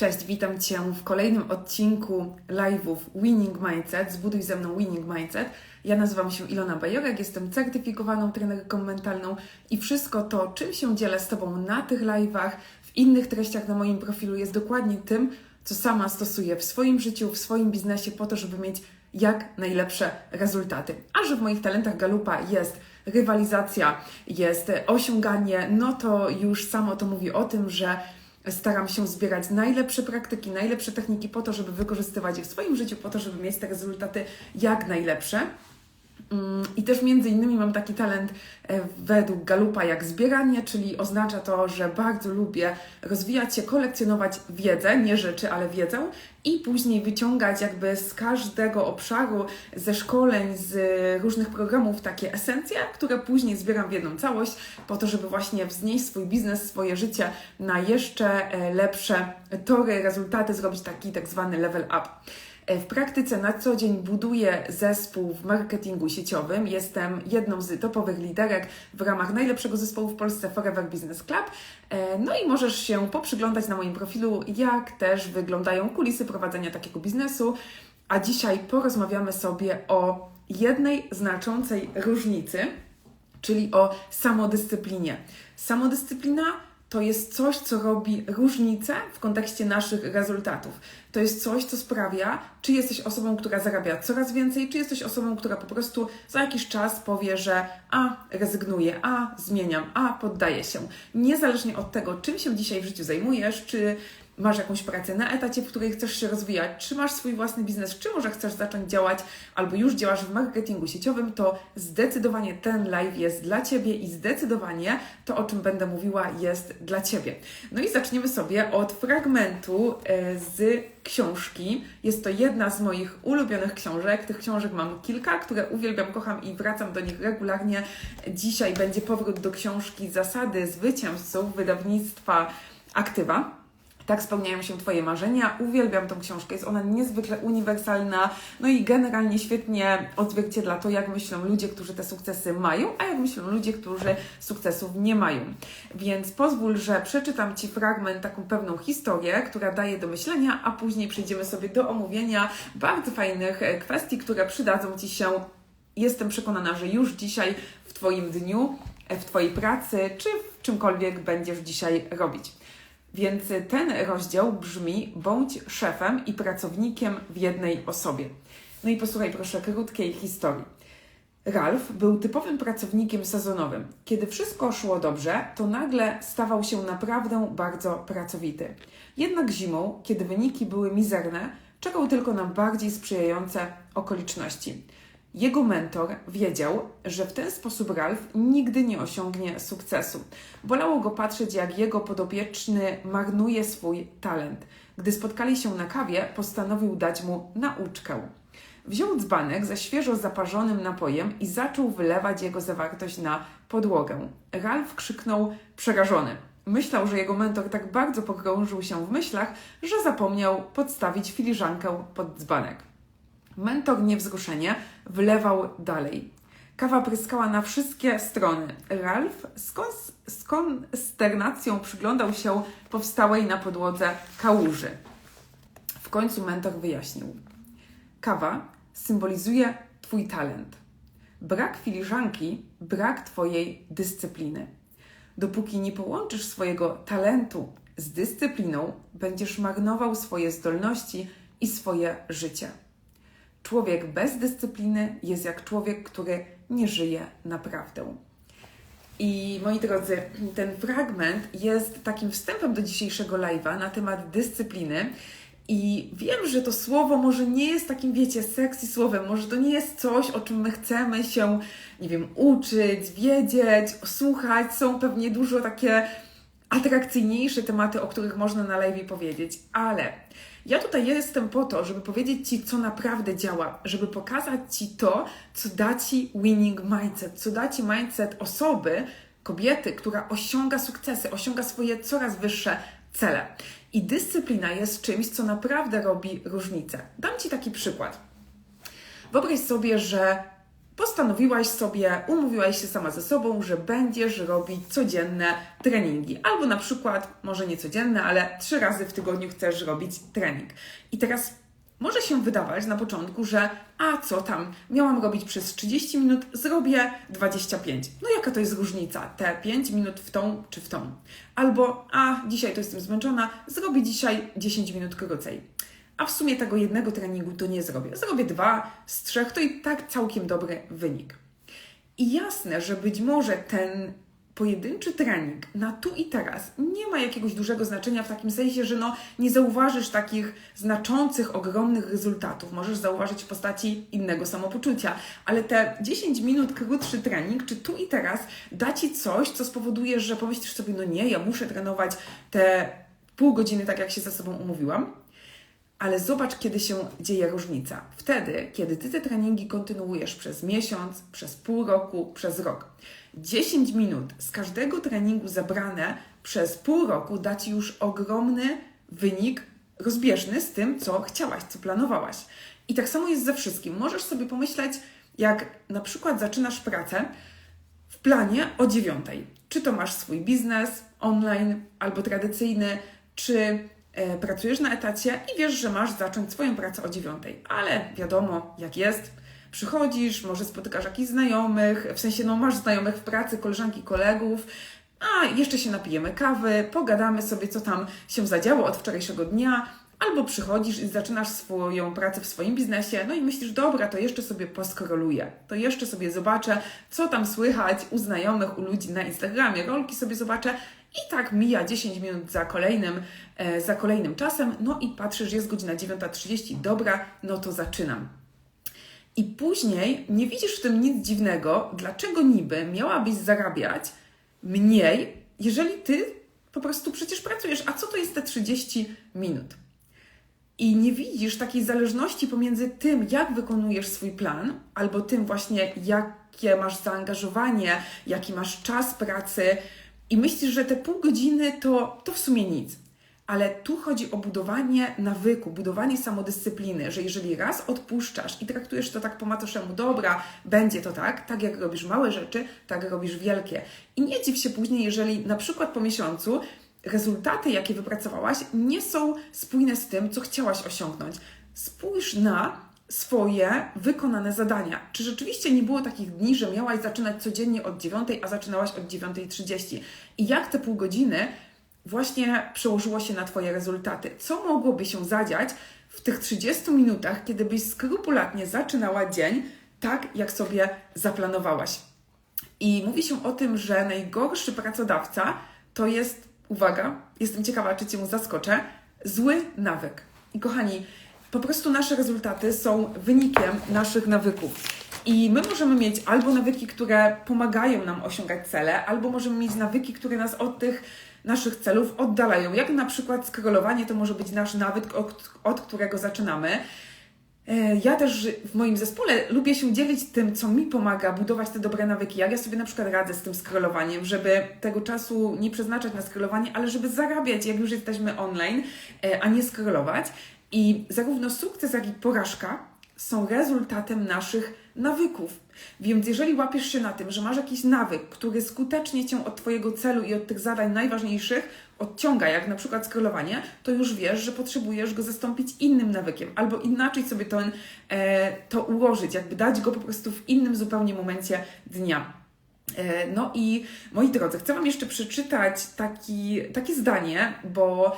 Cześć, witam Cię w kolejnym odcinku live'ów Winning Mindset. Zbuduj ze mną Winning Mindset. Ja nazywam się Ilona Bajorek, jestem certyfikowaną trenerką mentalną i wszystko to, czym się dzielę z Tobą na tych live'ach, w innych treściach na moim profilu jest dokładnie tym, co sama stosuję w swoim życiu, w swoim biznesie po to, żeby mieć jak najlepsze rezultaty. A że w moich talentach Galupa jest rywalizacja, jest osiąganie, no to już samo to mówi o tym, że staram się zbierać najlepsze praktyki, najlepsze techniki po to, żeby wykorzystywać je w swoim życiu, po to, żeby mieć te rezultaty jak najlepsze. Mm, I też między innymi mam taki talent e, według Galupa jak zbieranie, czyli oznacza to, że bardzo lubię rozwijać się, kolekcjonować wiedzę, nie rzeczy, ale wiedzę i później wyciągać jakby z każdego obszaru, ze szkoleń, z różnych programów takie esencje, które później zbieram w jedną całość po to, żeby właśnie wznieść swój biznes, swoje życie na jeszcze e, lepsze tory, rezultaty, zrobić taki tak zwany level up. E, w praktyce na co dzień buduję zespół w marketingu sieciowym. Jestem jedną z topowych liderek w ramach najlepszego zespołu w Polsce Forever Business Club. E, no i możesz się poprzyglądać na moim profilu, jak też wyglądają kulisy prowadzenia takiego biznesu. A dzisiaj porozmawiamy sobie o jednej znaczącej różnicy, czyli o samodyscyplinie. Samodyscyplina to jest coś, co robi różnicę w kontekście naszych rezultatów. To jest coś, co sprawia, czy jesteś osobą, która zarabia coraz więcej, czy jesteś osobą, która po prostu za jakiś czas powie, że a, rezygnuję, a, zmieniam, a, poddaję się. Niezależnie od tego, czym się dzisiaj w życiu zajmujesz, czy masz jakąś pracę na etacie, w której chcesz się rozwijać, czy masz swój własny biznes, czy może chcesz zacząć działać, albo już działasz w marketingu sieciowym, to zdecydowanie ten live jest dla Ciebie i zdecydowanie to, o czym będę mówiła, jest dla Ciebie. No i zaczniemy sobie od fragmentu e, z książki. Jest to jedna z moich ulubionych książek. Tych książek mam kilka, które uwielbiam, kocham i wracam do nich regularnie. Dzisiaj będzie powrót do książki Zasady Zwycięzców wydawnictwa Aktywa. Tak spełniają się Twoje marzenia. Uwielbiam tą książkę, jest ona niezwykle uniwersalna, no i generalnie świetnie odzwierciedla to, jak myślą ludzie, którzy te sukcesy mają, a jak myślą ludzie, którzy sukcesów nie mają. Więc pozwól, że przeczytam Ci fragment, taką pewną historię, która daje do myślenia, a później przejdziemy sobie do omówienia bardzo fajnych kwestii, które przydadzą Ci się. Jestem przekonana, że już dzisiaj w Twoim dniu, w Twojej pracy, czy w czymkolwiek będziesz dzisiaj robić. Więc ten rozdział brzmi: bądź szefem i pracownikiem w jednej osobie. No i posłuchaj proszę krótkiej historii. Ralf był typowym pracownikiem sezonowym. Kiedy wszystko szło dobrze, to nagle stawał się naprawdę bardzo pracowity. Jednak zimą, kiedy wyniki były mizerne, czekał tylko na bardziej sprzyjające okoliczności. Jego mentor wiedział, że w ten sposób Ralf nigdy nie osiągnie sukcesu. Bolało go patrzeć, jak jego podopieczny marnuje swój talent. Gdy spotkali się na kawie, postanowił dać mu nauczkę. Wziął dzbanek ze świeżo zaparzonym napojem i zaczął wylewać jego zawartość na podłogę. Ralf krzyknął przerażony. Myślał, że jego mentor tak bardzo pogrążył się w myślach, że zapomniał podstawić filiżankę pod dzbanek. Mentor niewzruszenie wlewał dalej. Kawa pryskała na wszystkie strony. Ralf z, konsternacją przyglądał się powstałej na podłodze kałuży. W końcu mentor wyjaśnił. Kawa symbolizuje Twój talent. Brak filiżanki, brak Twojej dyscypliny. Dopóki nie połączysz swojego talentu z dyscypliną, będziesz marnował swoje zdolności i swoje życie. Człowiek bez dyscypliny jest jak człowiek, który nie żyje naprawdę. I moi drodzy, ten fragment jest takim wstępem do dzisiejszego live'a na temat dyscypliny. I wiem, że to słowo może nie jest takim, wiecie, sexy słowem, może to nie jest coś, o czym my chcemy się, nie wiem, uczyć, wiedzieć, słuchać. Są pewnie dużo takie atrakcyjniejsze tematy, o których można na live powiedzieć, ale ja tutaj jestem po to, żeby powiedzieć Ci, co naprawdę działa, żeby pokazać Ci to, co da Ci winning mindset, co da Ci mindset osoby, kobiety, która osiąga sukcesy, osiąga swoje coraz wyższe cele. I dyscyplina jest czymś, co naprawdę robi różnicę. Dam Ci taki przykład. Wyobraź sobie, że postanowiłaś sobie, umówiłaś się sama ze sobą, że będziesz robić codzienne treningi. Albo na przykład, może nie codzienne, ale trzy razy w tygodniu chcesz robić trening. I teraz może się wydawać na początku, że a co tam, miałam robić przez 30 minut, zrobię 25. No jaka to jest różnica? Te 5 minut w tą czy w tą? Albo a dzisiaj to jestem zmęczona, zrobię dzisiaj 10 minut krócej. A w sumie tego jednego treningu to nie zrobię. Zrobię dwa z trzech, to i tak całkiem dobry wynik. I jasne, że być może ten pojedynczy trening na tu i teraz nie ma jakiegoś dużego znaczenia w takim sensie, że no, nie zauważysz takich znaczących, ogromnych rezultatów. Możesz zauważyć w postaci innego samopoczucia, ale te 10 minut krótszy trening, czy tu i teraz da Ci coś, co spowoduje, że pomyślisz sobie, no nie, ja muszę trenować te pół godziny, tak jak się ze sobą umówiłam, ale zobacz, kiedy się dzieje różnica. Wtedy, kiedy ty te treningi kontynuujesz przez miesiąc, przez pół roku, przez rok. 10 minut z każdego treningu zabrane przez pół roku da ci już ogromny wynik rozbieżny z tym, co chciałaś, co planowałaś. I tak samo jest ze wszystkim. Możesz sobie pomyśleć, jak na przykład zaczynasz pracę w planie o dziewiątej. Czy to masz swój biznes online albo tradycyjny, czy pracujesz na etacie i wiesz, że masz zacząć swoją pracę o dziewiątej. Ale wiadomo, jak jest, przychodzisz, może spotykasz jakichś znajomych, w sensie no masz znajomych w pracy, koleżanki, kolegów, a jeszcze się napijemy kawy, pogadamy sobie, co tam się zadziało od wczorajszego dnia, albo przychodzisz i zaczynasz swoją pracę w swoim biznesie, no i myślisz, dobra, to jeszcze sobie poskroluję, to jeszcze sobie zobaczę, co tam słychać u znajomych, u ludzi na Instagramie, rolki sobie zobaczę i tak mija 10 minut za kolejnym, e, za kolejnym czasem, no i patrzysz, jest godzina 9.30, dobra, no to zaczynam. I później nie widzisz w tym nic dziwnego, dlaczego niby miałabyś zarabiać mniej, jeżeli ty po prostu przecież pracujesz. A co to jest te 30 minut? I nie widzisz takiej zależności pomiędzy tym, jak wykonujesz swój plan, albo tym właśnie, jakie masz zaangażowanie, jaki masz czas pracy, i myślisz, że te pół godziny to, to w sumie nic. Ale tu chodzi o budowanie nawyku, budowanie samodyscypliny, że jeżeli raz odpuszczasz i traktujesz to tak po macoszemu, dobra, będzie to tak, tak jak robisz małe rzeczy, tak robisz wielkie. I nie dziw się później, jeżeli na przykład po miesiącu rezultaty, jakie wypracowałaś, nie są spójne z tym, co chciałaś osiągnąć. Spójrz na swoje wykonane zadania. Czy rzeczywiście nie było takich dni, że miałaś zaczynać codziennie od 9, a zaczynałaś od 9.30? I jak te pół godziny właśnie przełożyło się na Twoje rezultaty. Co mogłoby się zadziać w tych 30 minutach, kiedy byś skrupulatnie zaczynała dzień tak, jak sobie zaplanowałaś? I mówi się o tym, że najgorszy pracodawca to jest, uwaga, jestem ciekawa, czy Cię zaskoczę, zły nawyk. I kochani, po prostu nasze rezultaty są wynikiem naszych nawyków. I my możemy mieć albo nawyki, które pomagają nam osiągać cele, albo możemy mieć nawyki, które nas od tych naszych celów oddalają. Jak na przykład scrollowanie to może być nasz nawyk, od, od którego zaczynamy. E, ja też w moim zespole lubię się dzielić tym, co mi pomaga budować te dobre nawyki. Jak ja sobie na przykład radzę z tym scrollowaniem, żeby tego czasu nie przeznaczać na scrollowanie, ale żeby zarabiać, jak już jesteśmy online, e, a nie scrollować. I zarówno sukces, jak i porażka są rezultatem naszych nawyków. Więc jeżeli łapiesz się na tym, że masz jakiś nawyk, który skutecznie cię od Twojego celu i od tych zadań najważniejszych odciąga, jak na przykład scrollowanie, to już wiesz, że potrzebujesz go zastąpić innym nawykiem, albo inaczej sobie to, e, to ułożyć, jakby dać go po prostu w innym zupełnie momencie dnia. E, no i moi drodzy, chcę Wam jeszcze przeczytać taki, takie zdanie, bo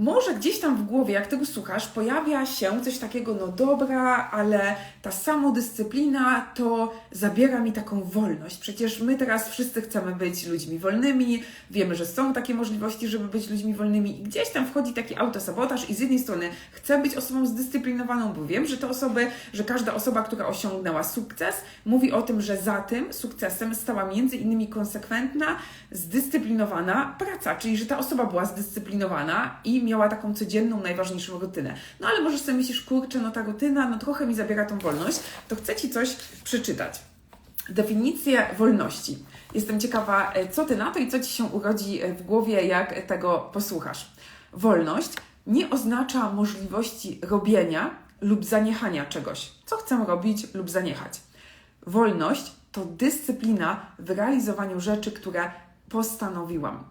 może gdzieś tam w głowie, jak tego słuchasz, pojawia się coś takiego, no dobra, ale ta samodyscyplina to zabiera mi taką wolność. Przecież my teraz wszyscy chcemy być ludźmi wolnymi, wiemy, że są takie możliwości, żeby być ludźmi wolnymi i gdzieś tam wchodzi taki autosabotaż i z jednej strony chcę być osobą zdyscyplinowaną, bo wiem, że te osoby, że każda osoba, która osiągnęła sukces, mówi o tym, że za tym sukcesem stała między innymi konsekwentna, zdyscyplinowana praca, czyli że ta osoba była zdyscyplinowana i miała taką codzienną, najważniejszą rutynę. No ale możesz sobie myślisz, kurczę, no ta rutyna, no trochę mi zabiera tą wolność, to chcę Ci coś przeczytać. Definicję wolności. Jestem ciekawa, e, co Ty na to i co Ci się urodzi e, w głowie, jak tego posłuchasz. Wolność nie oznacza możliwości robienia lub zaniechania czegoś, co chcę robić lub zaniechać. wolność to dyscyplina w realizowaniu rzeczy, które postanowiłam.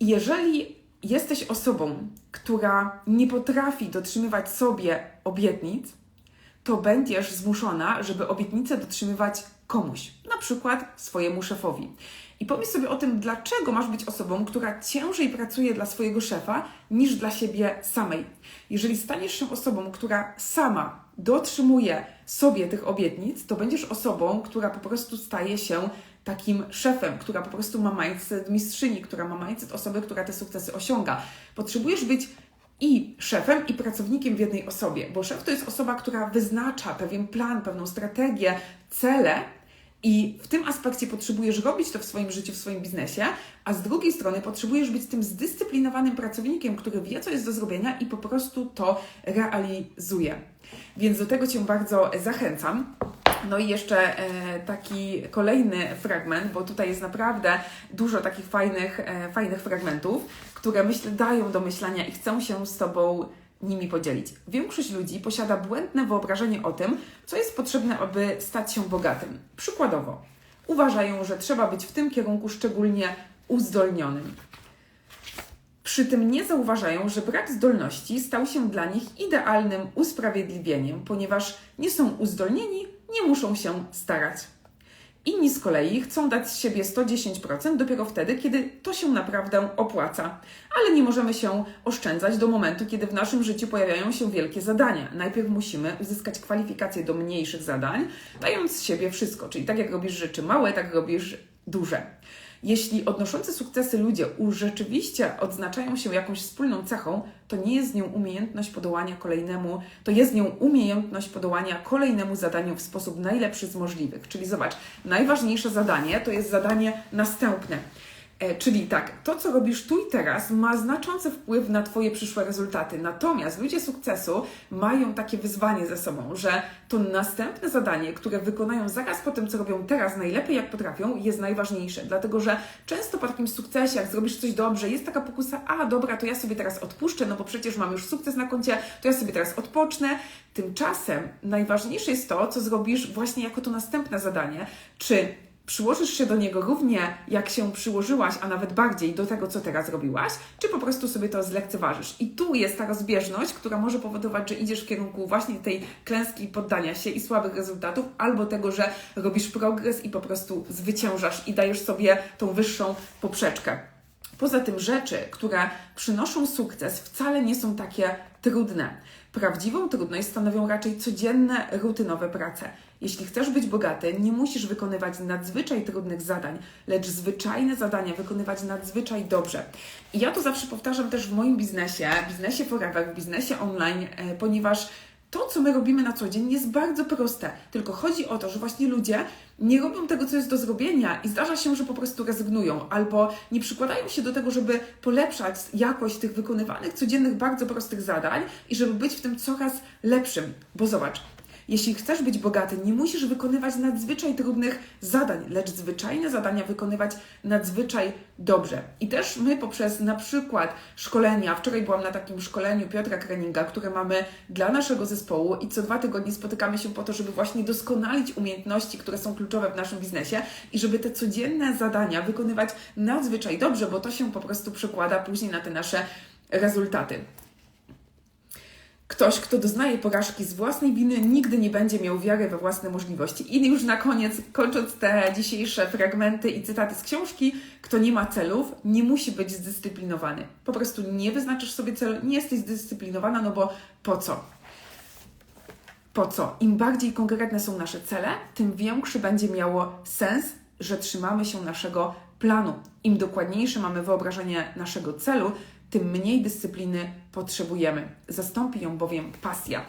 Jeżeli jesteś osobą, która nie potrafi dotrzymywać sobie obietnic, to będziesz zmuszona, żeby obietnicę dotrzymywać komuś, na przykład swojemu szefowi. I pomyśl sobie o tym, dlaczego masz być osobą, która ciężej pracuje dla swojego szefa niż dla siebie samej. Jeżeli staniesz się osobą, która sama dotrzymuje sobie tych obietnic, to będziesz osobą, która po prostu staje się takim szefem, która po prostu ma mindset mistrzyni, która ma mindset osoby, która te sukcesy osiąga. Potrzebujesz być i szefem, i pracownikiem w jednej osobie, bo szef to jest osoba, która wyznacza pewien plan, pewną strategię, cele, i w tym aspekcie potrzebujesz robić to w swoim życiu, w swoim biznesie, a z drugiej strony potrzebujesz być tym zdyscyplinowanym pracownikiem, który wie, co jest do zrobienia i po prostu to realizuje. Więc do tego Cię bardzo zachęcam. No i jeszcze e, taki kolejny fragment, bo tutaj jest naprawdę dużo takich fajnych, e, fajnych fragmentów, które myślę dają do myślenia i chcę się z Tobą nimi podzielić. Większość ludzi posiada błędne wyobrażenie o tym, co jest potrzebne, aby stać się bogatym. Przykładowo, uważają, że trzeba być w tym kierunku szczególnie uzdolnionym. Przy tym nie zauważają, że brak zdolności stał się dla nich idealnym usprawiedliwieniem, ponieważ nie są uzdolnieni, nie muszą się starać. Inni z kolei chcą dać z siebie 110% dopiero wtedy, kiedy to się naprawdę opłaca. Ale nie możemy się oszczędzać do momentu, kiedy w naszym życiu pojawiają się wielkie zadania. Najpierw musimy uzyskać kwalifikacje do mniejszych zadań, dając z siebie wszystko. Czyli tak jak robisz rzeczy małe, tak robisz duże. Jeśli odnoszący sukcesy ludzie rzeczywiście odznaczają się jakąś wspólną cechą, to nie jest nią umiejętność podołania kolejnemu, to jest nią umiejętność podołania kolejnemu zadaniu w sposób najlepszy z możliwych. Czyli zobacz, najważniejsze zadanie to jest zadanie następne. E, czyli tak, to co robisz tu i teraz ma znaczący wpływ na Twoje przyszłe rezultaty. Natomiast ludzie sukcesu mają takie wyzwanie ze sobą, że to następne zadanie, które wykonają zaraz po tym, co robią teraz najlepiej jak potrafią, jest najważniejsze. Dlatego, że często po takim sukcesie, jak zrobisz coś dobrze, jest taka pokusa, a dobra, to ja sobie teraz odpuszczę, no bo przecież mam już sukces na koncie, to ja sobie teraz odpocznę. Tymczasem najważniejsze jest to, co zrobisz właśnie jako to następne zadanie. Czy przyłożysz się do niego równie, jak się przyłożyłaś, a nawet bardziej do tego, co teraz robiłaś, czy po prostu sobie to zlekceważysz. I tu jest ta rozbieżność, która może powodować, że idziesz w kierunku właśnie tej klęski poddania się i słabych rezultatów, albo tego, że robisz progres i po prostu zwyciężasz i dajesz sobie tą wyższą poprzeczkę. Poza tym rzeczy, które przynoszą sukces, wcale nie są takie trudne. Prawdziwą trudność stanowią raczej codzienne, rutynowe prace. Jeśli chcesz być bogaty, nie musisz wykonywać nadzwyczaj trudnych zadań, lecz zwyczajne zadania wykonywać nadzwyczaj dobrze. I ja to zawsze powtarzam też w moim biznesie, biznesie Forever, w biznesie online, e, ponieważ to, co my robimy na co dzień, jest bardzo proste. Tylko chodzi o to, że właśnie ludzie nie robią tego, co jest do zrobienia i zdarza się, że po prostu rezygnują albo nie przykładają się do tego, żeby polepszać jakość tych wykonywanych codziennych, bardzo prostych zadań i żeby być w tym coraz lepszym. Bo zobacz, jeśli chcesz być bogaty, nie musisz wykonywać nadzwyczaj trudnych zadań, lecz zwyczajne zadania wykonywać nadzwyczaj dobrze. I też my poprzez na przykład szkolenia, wczoraj byłam na takim szkoleniu Piotra Kreninga, które mamy dla naszego zespołu i co dwa tygodnie spotykamy się po to, żeby właśnie doskonalić umiejętności, które są kluczowe w naszym biznesie i żeby te codzienne zadania wykonywać nadzwyczaj dobrze, bo to się po prostu przekłada później na te nasze rezultaty. Ktoś, kto doznaje porażki z własnej winy, nigdy nie będzie miał wiary we własne możliwości. I już na koniec, kończąc te dzisiejsze fragmenty i cytaty z książki, kto nie ma celów, nie musi być zdyscyplinowany. Po prostu nie wyznaczysz sobie celu, nie jesteś zdyscyplinowana, no bo po co? Po co? Im bardziej konkretne są nasze cele, tym większy będzie miało sens, że trzymamy się naszego planu. Im dokładniejsze mamy wyobrażenie naszego celu, tym mniej dyscypliny potrzebujemy. Zastąpi ją bowiem pasja.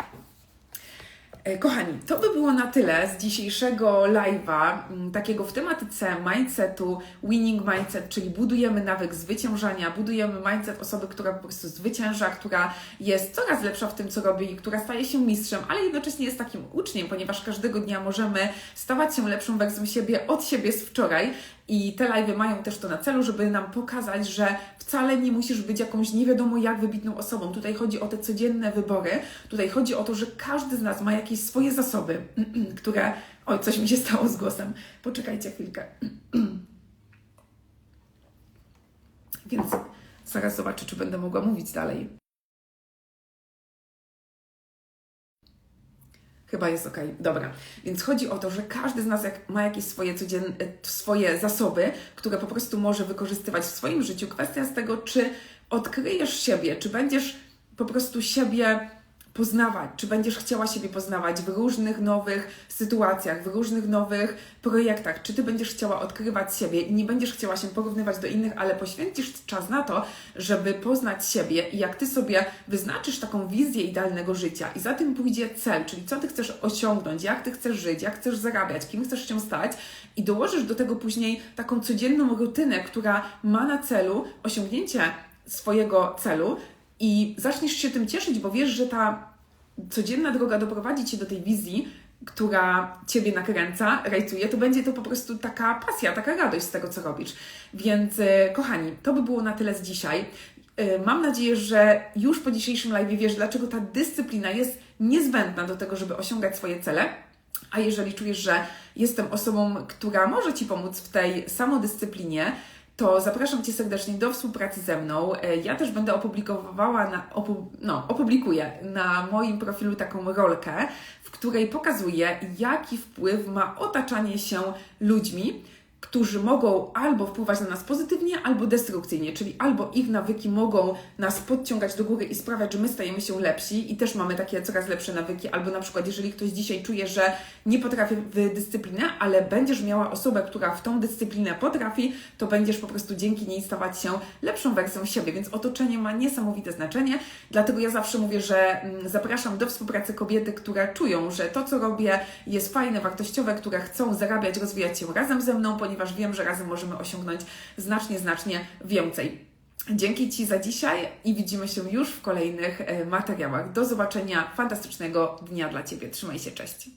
E, kochani, to by było na tyle z dzisiejszego live'a, mm, takiego w tematyce mindsetu, winning mindset, czyli budujemy nawyk zwyciężania, budujemy mindset osoby, która po prostu zwycięża, która jest coraz lepsza w tym, co robi, która staje się mistrzem, ale jednocześnie jest takim uczniem, ponieważ każdego dnia możemy stawać się lepszą wersją siebie od siebie z wczoraj I te live'y mają też to na celu, żeby nam pokazać, że wcale nie musisz być jakąś nie wiadomo jak wybitną osobą. Tutaj chodzi o te codzienne wybory. Tutaj chodzi o to, że każdy z nas ma jakieś swoje zasoby, które. Oj, coś mi się stało z głosem. Poczekajcie chwilkę. Więc zaraz zobaczę, czy będę mogła mówić dalej. Chyba jest ok, dobra. Więc chodzi o to, że każdy z nas jak ma jakieś swoje codzienne, swoje zasoby, które po prostu może wykorzystywać w swoim życiu. Kwestia z tego, czy odkryjesz siebie, czy będziesz po prostu siebie poznawać, czy będziesz chciała siebie poznawać w różnych nowych sytuacjach, w różnych nowych projektach, czy ty będziesz chciała odkrywać siebie i nie będziesz chciała się porównywać do innych, ale poświęcisz czas na to, żeby poznać siebie i jak ty sobie wyznaczysz taką wizję idealnego życia. I za tym pójdzie cel, czyli co ty chcesz osiągnąć, jak ty chcesz żyć, jak chcesz zarabiać, kim chcesz się stać. I dołożysz do tego później taką codzienną rutynę, która ma na celu osiągnięcie swojego celu, i zaczniesz się tym cieszyć, bo wiesz, że ta codzienna droga doprowadzi cię do tej wizji, która ciebie nakręca, rajcuje, to będzie to po prostu taka pasja, taka radość z tego, co robisz. Więc, e, kochani, to by było na tyle z dzisiaj. E, mam nadzieję, że już po dzisiejszym live wiesz, dlaczego ta dyscyplina jest niezbędna do tego, żeby osiągać swoje cele. A jeżeli czujesz, że jestem osobą, która może Ci pomóc w tej samodyscyplinie, to zapraszam Cię serdecznie do współpracy ze mną. E, ja też będę opublikowała, na, opu, no, opublikuję na moim profilu taką rolkę, w której pokazuję, jaki wpływ ma otaczanie się ludźmi, którzy mogą albo wpływać na nas pozytywnie, albo destrukcyjnie, czyli albo ich nawyki mogą nas podciągać do góry i sprawiać, że my stajemy się lepsi i też mamy takie coraz lepsze nawyki, albo na przykład jeżeli ktoś dzisiaj czuje, że nie potrafi w dyscyplinę, ale będziesz miała osobę, która w tą dyscyplinę potrafi, to będziesz po prostu dzięki niej stawać się lepszą wersją siebie, więc otoczenie ma niesamowite znaczenie, dlatego ja zawsze mówię, że mm, zapraszam do współpracy kobiety, które czują, że to, co robię jest fajne, wartościowe, które chcą zarabiać, rozwijać się razem ze mną, ponieważ wiem, że razem możemy osiągnąć znacznie, znacznie więcej. Dzięki Ci za dzisiaj i widzimy się już w kolejnych e, materiałach. Do zobaczenia. Fantastycznego dnia dla Ciebie. Trzymaj się, cześć.